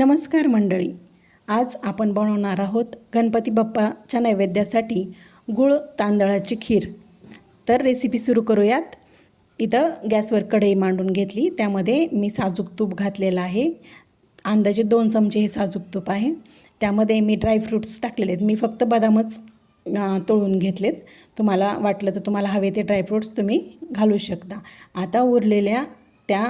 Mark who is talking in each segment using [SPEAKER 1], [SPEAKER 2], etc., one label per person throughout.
[SPEAKER 1] नमस्कार मंडळी. आज आपण बनवणार आहोत गणपती बाप्पाच्या नैवेद्यासाठी गुळ तांदळाची खीर. तर रेसिपी सुरू करूयात. इथं गॅसवर कढई मांडून घेतली. त्यामध्ये मी साजूक तूप घातलेलं आहे. अंदाजे दोन चमचे हे साजूक तूप आहे. त्यामध्ये मी ड्रायफ्रूट्स टाकलेले आहेत. मी फक्त बदामच तळून घेतलेत. तुम्हाला वाटलं तर तुम्हाला हवे ते ड्रायफ्रूट्स तुम्ही घालू शकता. आता उरलेल्या त्या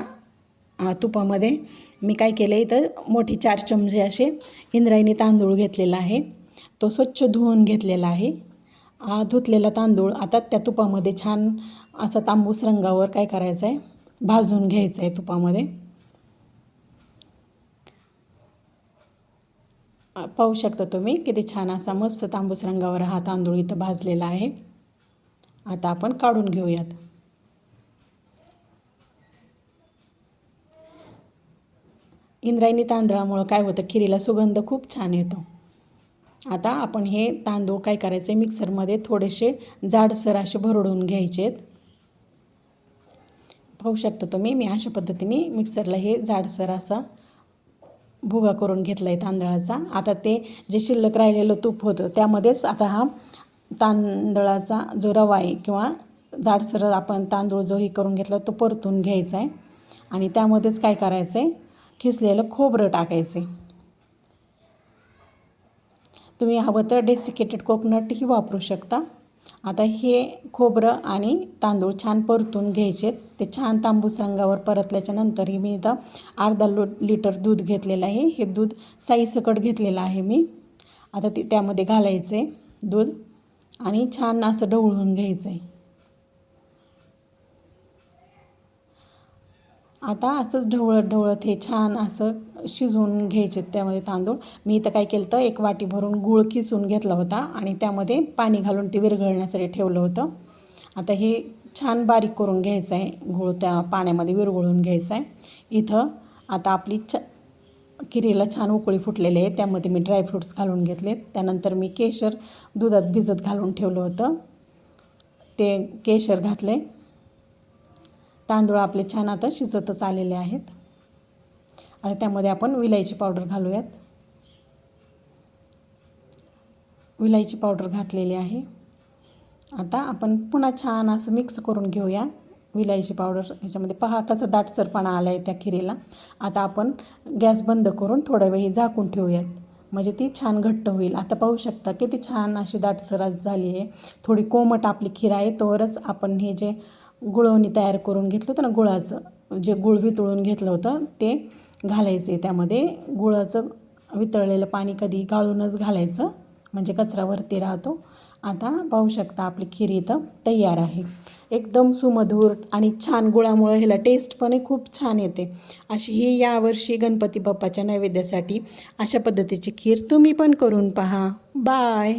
[SPEAKER 1] तुपामध्ये. मी काय केलं आहे इथं मोठी चार चमचे असे इंद्रायणी तांदूळ घेतलेला आहे. तो स्वच्छ धुवून घेतलेला आहे. धुतलेला तांदूळ आता त्या तुपामध्ये छान असा तांबूस रंगावर काय करायचं आहे भाजून घ्यायचं आहे तुपामध्ये पाहू शकता तुम्ही किती छान असा मस्त तांबूस रंगावर हा तांदूळ इथं भाजलेला आहे. आता आपण काढून घेऊयात. इंद्रायणी तांदळामुळं काय होतं? खिरीला सुगंध खूप छान येतो. आता आपण हे तांदूळ काय करायचे? मिक्सरमध्ये थोडेसे जाडसर असे भरडून घ्यायचे आहेत पाहू शकता तुम्ही मी अशा पद्धतीने मिक्सरला हे जाडसर असा भुगा करून घेतला आहे तांदळाचा. आता ते जे शिल्लक राहिलेलं तूप होतं त्यामध्येच आता हा तांदळाचा जो रवा आहे किंवा जाडसर आपण तांदूळ जो हे करून घेतला तो परतून घ्यायचा आहे. आणि त्यामध्येच काय करायचं आहे खिसलेलं खोबरं टाकायचे. तुम्ही हवं तर डेसिकेटेड कोकोनटही वापरू शकता. आता हे खोबरं आणि तांदूळ छान परतून घ्यायचे. ते छान तांबूस रंगावर परतल्याच्या नंतरही मी इथं अर्धा लो लिटर दूध घेतलेलं आहे. हे दूध साईसकट घेतलेलं आहे मी. आता ते त्यामध्ये घालायचं आहे दूध आणि छान असं ढवळून घ्यायचं आहे आता असंच ढवळत ढवळत हे छान असं शिजवून घ्यायचे त्यामध्ये तांदूळ. मी इथं काय केलं तर एक वाटी भरून गूळ किसून घेतला होता आणि त्यामध्ये पाणी घालून ते विरघळण्यासाठी ठेवलं होतं. आता हे छान बारीक करून घ्यायचं आहे गूळ त्या पाण्यामध्ये विरघळून घ्यायचं आहे. इथं आता आपली छ किरीला छान उकळी फुटलेली आहे त्यामध्ये मी ड्रायफ्रूट्स घालून घेतलेत. त्यानंतर मी केशर दुधात भिजत घालून ठेवलं होतं. ते केशर घातलं आहे तांदूळ आपले छान आता शिजतच आलेले आहेत. आता त्यामध्ये आपण विलायची पावडर घालूयात. विलायची पावडर घातलेली आहे. आता आपण पुन्हा छान असं मिक्स करून घेऊया विलायची पावडर. ह्याच्यामध्ये पहा कसा दाटसरपणा आला आहे त्या खिरीला. आता आपण गॅस बंद करून थोड्या वेळी झाकून ठेवूयात. म्हणजे ती छान घट्ट होईल. आता पाहू शकता किती छान अशी दाटसर झाली आहे. थोडी कोमट आपली खीर आहे तोवरच आपण हे जे गुळवणी तयार करून घेतलं होतं ना गुळाचं. जे गुळ वितळून घेतलं होतं ते घालायचे. त्यामध्ये गुळाचं वितळलेलं पाणी कधी गाळूनच घालायचं म्हणजे कचरा वरती राहतो. आता पाहू शकता आपली खीर इथं तयार आहे. एकदम सुमधूर आणि छान गुळामुळं ह्याला टेस्ट पण खूप छान येते. अशी ही यावर्षी गणपती बाप्पाच्या नैवेद्यासाठी अशा पद्धतीची खीर तुम्ही पण करून पहा. बाय